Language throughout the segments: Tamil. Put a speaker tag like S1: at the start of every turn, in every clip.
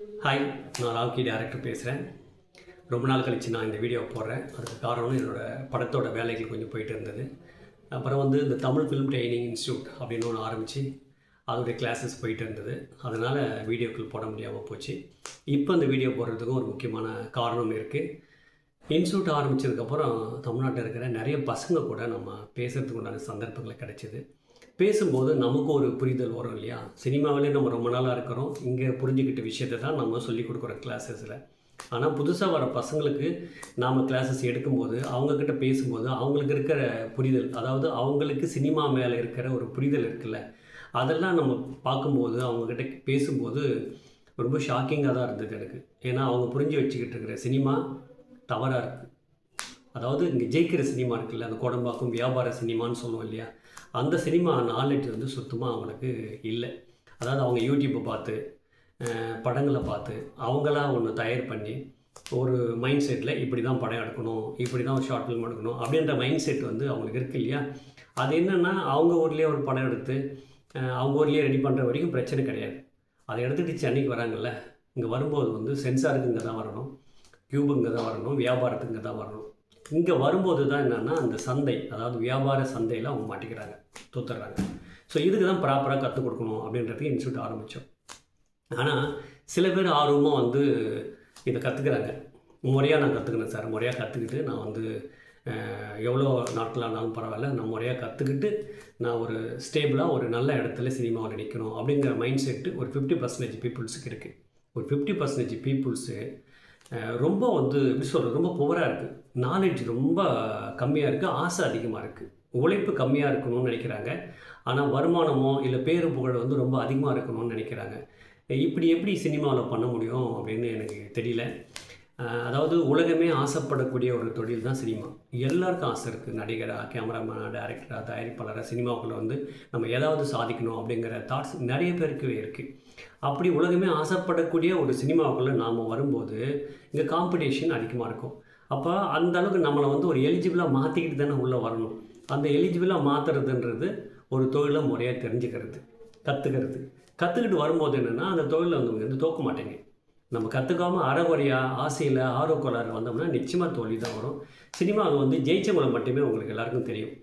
S1: ஹாய் நான் ராக்கி டேரக்டர் பேசுகிறேன் ரொம்ப நாள் கழித்து நான் இந்த வீடியோ போடுறேன். அதுக்கு காரணம் என்னோடய படத்தோட வேலைகள் கொஞ்சம் போயிட்டு இருந்தது. அப்புறம் வந்து இந்த தமிழ் ஃபிலிம் ட்ரைனிங் இன்ஸ்டியூட் அப்படின்னு ஒன்று ஆரம்பித்து அதோடைய கிளாஸஸ் போயிட்டு இருந்தது. அதனால் வீடியோக்கள் போட முடியாமல் போச்சு. இப்போ இந்த வீடியோ போடுறதுக்கும் ஒரு முக்கியமான காரணம் இருக்குது இன்ஸ்டியூட் ஆரம்பித்ததுக்கப்புறம் தமிழ்நாட்டில் இருக்கிற நிறைய பசங்க கூட நம்ம பேசுகிறதுக்கு உண்டான சந்தர்ப்பங்கள் கிடைச்சிது. பேசும்போது நமக்கு ஒரு புரிதல் வரும் இல்லையா? சினிமாவிலே நம்ம ரொம்ப நாளாக இருக்கிறோம். இங்கே புரிஞ்சுக்கிட்ட விஷயத்தை தான் நம்ம சொல்லிக் கொடுக்குறோம் கிளாஸஸில் ஆனால் புதுசாக வர பசங்களுக்கு நாம் கிளாஸஸ் எடுக்கும்போது அவங்கக்கிட்ட பேசும்போது அவங்களுக்கு இருக்கிற புரிதல் அதாவது அவங்களுக்கு சினிமா மேலே இருக்கிற ஒரு புரிதல் இருக்குல்ல அதெல்லாம் நம்ம பார்க்கும்போது அவங்கக்கிட்ட பேசும்போது ரொம்ப ஷாக்கிங்காக தான் இருந்தது எனக்கு. ஏன்னா அவங்க புரிஞ்சு வச்சுக்கிட்டு இருக்கிற சினிமா தவறாக இருக்குது அதாவது இங்கே ஜெயிக்கிற சினிமா இருக்குல்ல அந்த கோடம்பாக்கம் வியாபார சினிமான்னு சொல்லுவோம் இல்லையா? அந்த சினிமா நாலேஜ் வந்து சுத்தமாக அவங்களுக்கு இல்லை. அதாவது அவங்க யூடியூப்பை பார்த்து படங்களை பார்த்து அவங்களா ஒன்று தயார் பண்ணி ஒரு மைண்ட் செட்டில் இப்படி தான் படம் எடுக்கணும் இப்படி தான் ஒரு ஷார்ட் ஃபிலிம் எடுக்கணும் அப்படின்ற மைண்ட் செட் வந்து அவங்களுக்கு இருக்கு இல்லையா? அது என்னென்னா அவங்க ஊர்லேயே ஒரு படம் எடுத்து அவங்க ஊர்லேயே ரெடி பண்ணுற வரைக்கும் பிரச்சனை கிடையாது. அதை எடுத்துகிட்டு சென்னைக்கு வராங்கல்ல இங்கே வரும்போது வந்து சென்சாருக்கு இங்கே தான் வரணும் கியூபு இங்கே தான் வரணும் வியாபாரத்துக்கு இங்கே தான் வரணும். இங்கே வரும்போது தான் என்னென்னா அந்த சந்தை அதாவது வியாபார சந்தையில் அவங்க மாட்டிக்கிறாங்க தூத்துறாங்க ஸோ இதுக்கு தான் ப்ராப்பராக கற்றுக் கொடுக்கணும் அப்படின்றதுக்கு இன்ஸ்டியூட் ஆரம்பித்தோம் ஆனால் சில பேர் ஆர்வமாக வந்து இதை கற்றுக்குறாங்க முறையாக நான் கற்றுக்கினேன் சார். முறையாக கற்றுக்கிட்டு நான் வந்து எவ்வளோ நாட்கள் ஆனாலும் பரவாயில்ல. நான் முறையாக கற்றுக்கிட்டு நான் ஒரு ஸ்டேபிளாக ஒரு நல்ல இடத்துல சினிமாவில் நிற்கணும் அப்படிங்கிற மைண்ட் செட்டு ஒரு ஃபிஃப்டி பர்சன்டேஜ் பீப்புள்ஸுக்கு இருக்குது ஒரு ஃபிஃப்டி பர்சன்டேஜ் பீப்புள்ஸு ரொம்ப வந்து எப்படி சொல்கிறது ரொம்ப புவராக இருக்குது நாலேஜ் ரொம்ப கம்மியாக இருக்குது ஆசை அதிகமாக இருக்குது உழைப்பு கம்மியாக இருக்கணும்னு நினைக்கிறாங்க. ஆனால் வருமானமோ இல்லை பேரு புகழ் வந்து ரொம்ப அதிகமாக இருக்கணும்னு நினைக்கிறாங்க. இப்படி எப்படி சினிமாவில் பண்ண முடியும் அப்படின்னு எனக்கு தெரியல. அதாவது உலகமே ஆசைப்படக்கூடிய ஒரு தொழில் தான் சினிமா. எல்லாருக்கும் ஆசை இருக்குது நடிகராக கேமராமேனாக டேரக்டராக தயாரிப்பாளராக சினிமாவுக்குள்ளே வந்து நம்ம ஏதாவது சாதிக்கணும் அப்படிங்கிற தாட்ஸ் நிறைய பேருக்கு இருக்குது அப்படி உலகமே ஆசைப்படக்கூடிய ஒரு சினிமாவுக்குள்ளே நாம் வரும்போது இங்கே காம்படிஷன் அதிகமாக இருக்கும். அப்போ அந்த அளவுக்கு நம்மளை வந்து ஒரு எலிஜிபிளாக மாற்றிக்கிட்டு தானே உள்ளே வரணும். அந்த எலிஜிபிளாக மாற்றுறதுன்றது ஒரு தொழிலை முறையாக தெரிஞ்சுக்கிறது கற்றுக்கிறது கற்றுக்கிட்டு வரும்போது என்னென்னா அந்த தொழிலை வந்து வந்து தோக்க மாட்டேங்க. நம்ம கற்றுக்காம அறகுறையாக ஆசையில் ஆர்வக்கோளாறு வந்தோம்னா நிச்சயமாக தோல்வி தான் வரும். சினிமா அது வந்து ஜெயிச்சவங்களை மட்டுமே உங்களுக்கு எல்லாருக்கும் தெரியும்.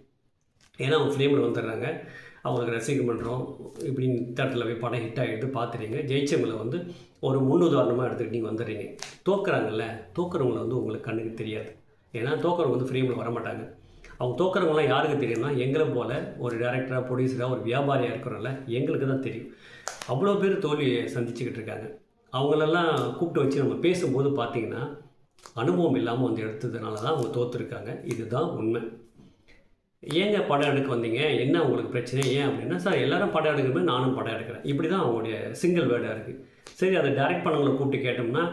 S1: ஏன்னா அவங்க ஃப்ரேமில் வந்துடுறாங்க. அவங்களுக்கு ரசிகம் பண்ணுறோம் இப்படி தேட்டரில் போய் படம் ஹிட் ஆகிட்டு பார்த்துறீங்க ஜெயிச்சவங்களை வந்து ஒரு முன்னுதாரணமாக எடுத்துக்கிட்டு நீங்கள் வந்துடுறீங்க. தோக்குறாங்கல்ல தோக்குறவங்களை வந்து உங்களுக்கு கண்ணுக்கு தெரியாது. ஏன்னா தோக்குறவங்க வந்து ஃப்ரேமில் வரமாட்டாங்க. அவங்க தோக்குறவங்களாம் யாருக்கு தெரியும்னா எங்களை போல் ஒரு டேரக்டராக ப்ரொடியூசராக ஒரு வியாபாரியாக இருக்கிறோம்ல எங்களுக்கு தான் தெரியும். அவ்வளோ பேர் தோல்வியை சந்திச்சுக்கிட்டு இருக்காங்க. அவங்களெல்லாம் கூப்பிட்டு வச்சு நம்ம பேசும்போது பார்த்தீங்கன்னா அனுபவம் இல்லாமல் வந்து எடுத்ததுனால தான் அவங்க தோற்றுருக்காங்க இதுதான் உண்மை. ஏங்க படம் எடுக்க வந்தீங்க? என்ன உங்களுக்கு பிரச்சனை? ஏன் அப்படின்னா சார் எல்லாரும் படம் எடுக்கிற நானும் படம் எடுக்கிறேன். இப்படி தான் அவங்களுடைய சிங்கிள் வேர்டாக இருக்குது சரி அதை டைரக்ட் பண்ணவங்களை கூப்பிட்டு கேட்டோம்னா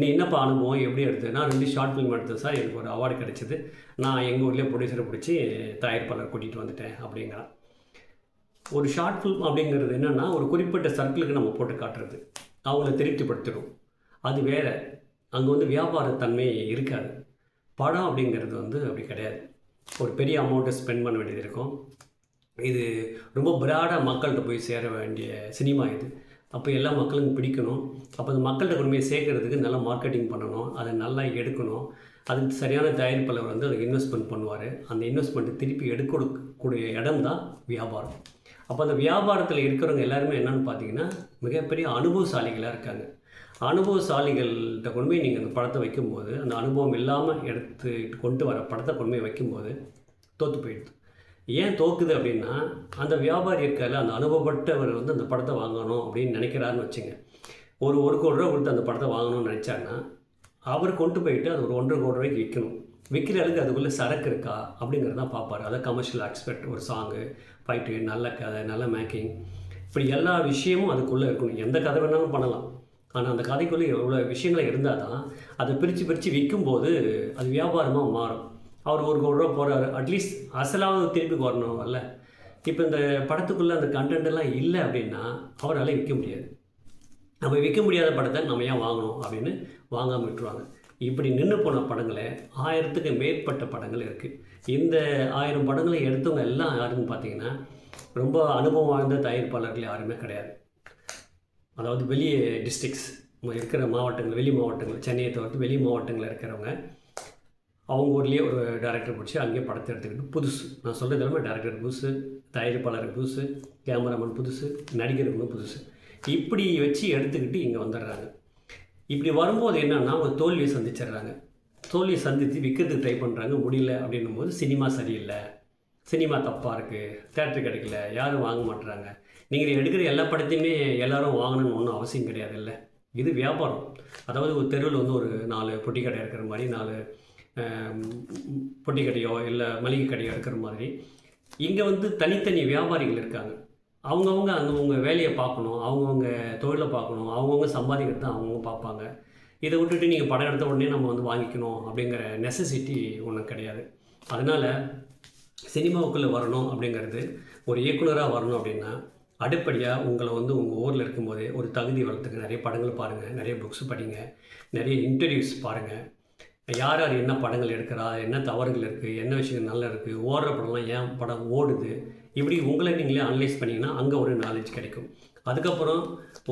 S1: நீ என்னப்பா அனுபவம்? எப்படி எடுத்தது? நான் ரெண்டு ஷார்ட் ஃபிலிம் எடுத்தேன் சார். எனக்கு ஒரு அவார்டு கிடச்சிது. நான் எங்கள் ஊர்லேயே ப்ரொடியூசரை பிடிச்சி தயாரிப்பாளர் கூட்டிகிட்டு வந்துட்டேன் அப்படிங்கிறான். ஒரு ஷார்ட் ஃபிலிம் அப்படிங்கிறது என்னென்னா ஒரு குறிப்பிட்ட சர்க்கிளுக்கு நம்ம போட்டு காட்டுறது. அவங்கள திருப்திப்படுத்திடும். அது வேற. அங்கே வந்து வியாபாரத்தன்மை இருக்காது. படம் அப்படிங்கிறது வந்து அப்படி கிடையாது. ஒரு பெரிய அமௌண்ட்டை ஸ்பெண்ட் பண்ண வேண்டியது இருக்கும். இது ரொம்ப பிராடாக மக்கள்கிட்ட போய் சேர வேண்டிய சினிமா இது. அப்போ எல்லா மக்களுக்கும் பிடிக்கணும். அப்போ அந்த மக்கள்கிட்ட கொண்டு போய் சேர்க்கறதுக்கு நல்லா மார்க்கெட்டிங் பண்ணணும். அதை நல்லா எடுக்கணும். அதுக்கு சரியான தயாரிப்பாளர் வந்து அதுக்கு இன்வெஸ்ட்மெண்ட் பண்ணுவார். அந்த இன்வெஸ்ட்மெண்ட்டு திருப்பி எடுக்கக்கூடிய இடம் தான் வியாபாரம். அப்போ அந்த வியாபாரத்தில் இருக்கிறவங்க எல்லாருமே என்னென்னு பார்த்தீங்கன்னா மிகப்பெரிய அனுபவசாலிகளாக இருக்காங்க. அனுபவசாலிகள்கிட்ட கொண்டு போய் நீங்கள் அந்த படத்தை வைக்கும்போது அந்த அனுபவம் இல்லாமல் எடுத்து கொண்டு வர படத்தை கொண்டு போய் வைக்கும்போது தோற்று போயிடுது. ஏன் தோக்குது அப்படின்னா அந்த வியாபாரி இருக்கால அந்த அனுபவப்பட்டவர் வந்து அந்த படத்தை வாங்கணும் அப்படின்னு நினைக்கிறாருன்னு வச்சுங்க. ஒரு ஒரு கோடி ரூபா கொடுத்து அந்த படத்தை வாங்கணும்னு நினச்சாங்கன்னா அவர் கொண்டு போயிட்டு அது ஒரு ஒன்றரை கோடி ரூபாய்க்கு விற்கணும். விற்கிற அளவுக்கு அதுக்குள்ளே சரக்கு இருக்கா? அப்படிங்கிறத தான் பார்ப்பார். அதை கமர்ஷியல் ஆக்ஸ்பெக்ட் ஒரு சாங்கு ஃபைட்டு நல்ல கதை நல்ல மேக்கிங் இப்படி எல்லா விஷயமும் அதுக்குள்ளே இருக்கணும். எந்த கதை வேணாலும் பண்ணலாம். ஆனால் அந்த கதைக்குள்ளே எவ்வளோ விஷயங்கள் இருந்தால் தான் அதை பிரித்து பிரித்து விற்கும்போது அது வியாபாரமாக மாறும். அவர் ஒரு கோடி ரூபா போகிறாரு அட்லீஸ்ட் அசலாவது திருப்பி வரணும் அல்ல இப்போ இந்த படத்துக்குள்ளே அந்த content எல்லாம் இல்லை அப்படின்னா அவரால் விற்க முடியாது. நம்ம விற்க முடியாத படத்தை நம்ம ஏன் வாங்கணும் அப்படின்னு வாங்காமல் விட்டுருவாங்க. இப்படி நின்று போன படங்களை ஆயிரத்துக்கு மேற்பட்ட படங்கள் இருக்குது இந்த ஆயிரம் படங்களை எடுத்தவங்க எல்லாம் யாருன்னு பார்த்தீங்கன்னா ரொம்ப அனுபவம் வாய்ந்த தயாரிப்பாளர்கள் யாருமே கிடையாது. அதாவது வெளியே டிஸ்ட்ரிக்ஸ் இருக்கிற மாவட்டங்கள் வெளி மாவட்டங்கள் சென்னையை தவிர்த்து வெளி மாவட்டங்களில் இருக்கிறவங்க அவங்க ஊர்லேயே ஒரு டேரக்டர் பிடிச்சி அங்கேயே படத்தை எடுத்துக்கிட்டு புதுசு. நான் சொல்கிறது எல்லாமே டேரக்டர் புதுசு தயாரிப்பாளர் புதுசு கேமராமேன் புதுசு நடிகர்களும் புதுசு. இப்படி வச்சு எடுத்துக்கிட்டு இங்கே வந்துடுறாங்க. இப்படி வரும்போது என்னென்னா அவங்க தோல்வியை சந்திச்சிடுறாங்க. தோல்வியை சந்தித்து விற்கிறதுக்கு ட்ரை பண்ணுறாங்க முடியல அப்படின்னும் போது சினிமா சரியில்லை. சினிமா தப்பாக இருக்குது தேட்டர் கிடைக்கல. யாரும் வாங்க மாட்டுறாங்க நீங்கள் எடுக்கிற எல்லா படத்தையுமே எல்லோரும் வாங்கணும்னு ஒன்றும் அவசியம் கிடையாது இல்லை இது வியாபாரம். அதாவது ஒரு தெருவில் வந்து ஒரு நாலு பொட்டி கடை இருக்கிற மாதிரி நாலு பொட்டி கடையோ இல்லை மளிகை கடையோ இருக்கிற மாதிரி இங்கே வந்து தனித்தனி வியாபாரிகள் இருக்காங்க. அவங்கவுங்க அவங்கவுங்க வேலையை பார்க்கணும் அவங்கவுங்க தொழிலை பார்க்கணும் அவங்கவுங்க சம்பாதிக்கிறது தான் அவங்கவுங்க பார்ப்பாங்க. இதை விட்டுட்டு நீங்கள் படம் எடுத்த உடனே நம்ம வந்து வாங்கிக்கணும் அப்படிங்கிற நெசசிட்டி ஒன்றும் கிடையாது. அதனால் சினிமாவுக்குள்ளே வரணும் அப்படிங்கிறது ஒரு இயக்குனராக வரணும் அப்படின்னா அடிப்படையாக உங்களை வந்து உங்கள் ஊரில் இருக்கும்போதே ஒரு தகுதி வளர்த்துக்க நிறைய படங்கள் பாருங்கள் நிறைய புக்ஸ் படிங்க நிறைய இன்டர்வியூஸ் பாருங்கள் யார் யார் என்ன படங்கள் எடுக்கிறா என்ன தவறுகள் இருக்குது என்ன விஷயங்கள் நல்லா இருக்குது ஓடுற படம்லாம் ஏன் படம் ஓடுது இப்படி உங்களை நீங்களே அனலைஸ் பண்ணிங்கன்னா அங்கே ஒரு நாலேஜ் கிடைக்கும். அதுக்கப்புறம்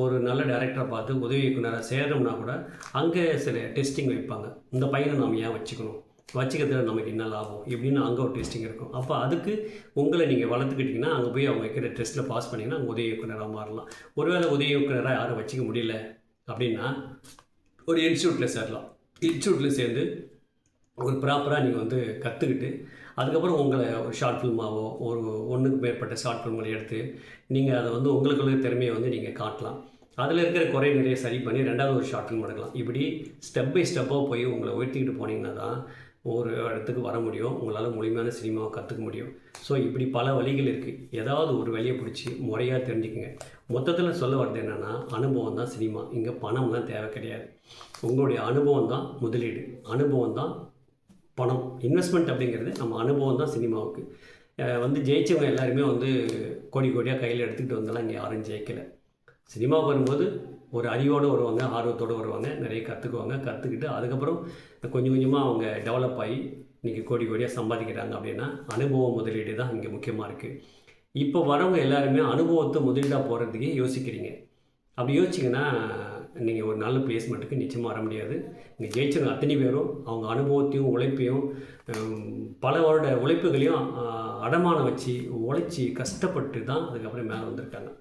S1: ஒரு நல்ல டேரக்டரை பார்த்து உதவி இயக்குனராக சேரணும்னா கூட அங்கே சில டெஸ்டிங் வைப்பாங்க. இந்த பையனை நாம் ஏன் வச்சுக்கணும்? வச்சுக்கிறதுல நமக்கு என்ன லாபம்? இப்படின்னு அங்கே ஒரு டெஸ்டிங் இருக்கும். அப்போ அதுக்கு உங்களை நீங்கள் வளர்த்துக்கிட்டிங்கன்னா அங்கே போய் அவங்க வைக்கிற டெஸ்ட்டில் பாஸ் பண்ணிங்கன்னா அங்கே உதவி இயக்குனராக மாறலாம். ஒருவேளை உதவி இயக்குனராக யாரும் வச்சுக்க முடியல அப்படின்னா ஒரு இன்ஸ்டியூட்டில் சேரலாம். இன்ஸ்டியூட்டில் சேர்ந்து ஒரு ப்ராப்பராக நீங்கள் வந்து கற்றுக்கிட்டு அதுக்கப்புறம் உங்களை ஒரு ஷார்ட் ஃபில்மாவோ ஒரு ஒன்றுக்கு மேற்பட்ட ஷார்ட் ஃபில்ம்களை எடுத்து நீங்கள் அதை வந்து உங்களுக்குள்ள திறமையை வந்து நீங்கள் காட்டலாம். அதில் இருக்கிற குறை நிறைய சரி பண்ணி ரெண்டாவது ஒரு ஷார்ட் ஃபில்ம் எடுக்கலாம். இப்படி ஸ்டெப் பை ஸ்டெப்பாக போய் உங்களை உயர்த்திக்கிட்டு போனீங்கன்னா தான் ஒரு இடத்துக்கு வர முடியும். உங்களால் முழுமையான சினிமாவை கற்றுக்க முடியும். ஸோ இப்படி பல வழிகள் இருக்குது ஏதாவது ஒரு வழியை பிடிச்சி முறையாக தெரிஞ்சுக்கங்க. மொத்தத்தில் சொல்ல வர்றது என்னென்னா அனுபவம் தான் சினிமா இங்கே பணம்லாம் தேவை கிடையாது. உங்களுடைய அனுபவம் தான் முதலீடு. அனுபவம் தான் பணம் இன்வெஸ்ட்மெண்ட் அப்படிங்கிறது நம்ம அனுபவம் தான் சினிமாவுக்கு. வந்து ஜெயிச்சவங்க எல்லாருமே வந்து கோடி கோடியாக கையில் எடுத்துக்கிட்டு வந்தாலும் இங்கே யாரும் ஜெயிக்கலை. சினிமாவுக்கு வரும்போது ஒரு அறிவோடு வருவாங்க ஆர்வத்தோடு வருவாங்க நிறைய கற்றுக்குவாங்க கற்றுக்கிட்டு அதுக்கப்புறம் கொஞ்சம் கொஞ்சமாக அவங்க டெவலப் ஆகி இன்றைக்கி கோடி கோடியாக சம்பாதிக்கிறாங்க அப்படின்னா அனுபவ முதலீடு தான் இங்கே முக்கியமாக இருக்குது இப்போ வரவங்க எல்லாருமே அனுபவத்தை முதலீடாக போகிறதுக்கே யோசிக்கிறீங்க. அப்படி யோசிச்சிங்கன்னா நீங்கள் ஒரு நல்ல பிளேஸ்மெண்ட்டுக்கு நிச்சயமாக வர முடியாது. இங்கே ஜெயிச்சவங்க அத்தனை பேரும் அவங்க அனுபவத்தையும் உழைப்பையும் பல வருட உழைப்புகளையும் அடமானம் வச்சு உழைச்சி கஷ்டப்பட்டு தான் அதுக்கப்புறம் மேலே வந்திருக்காங்க.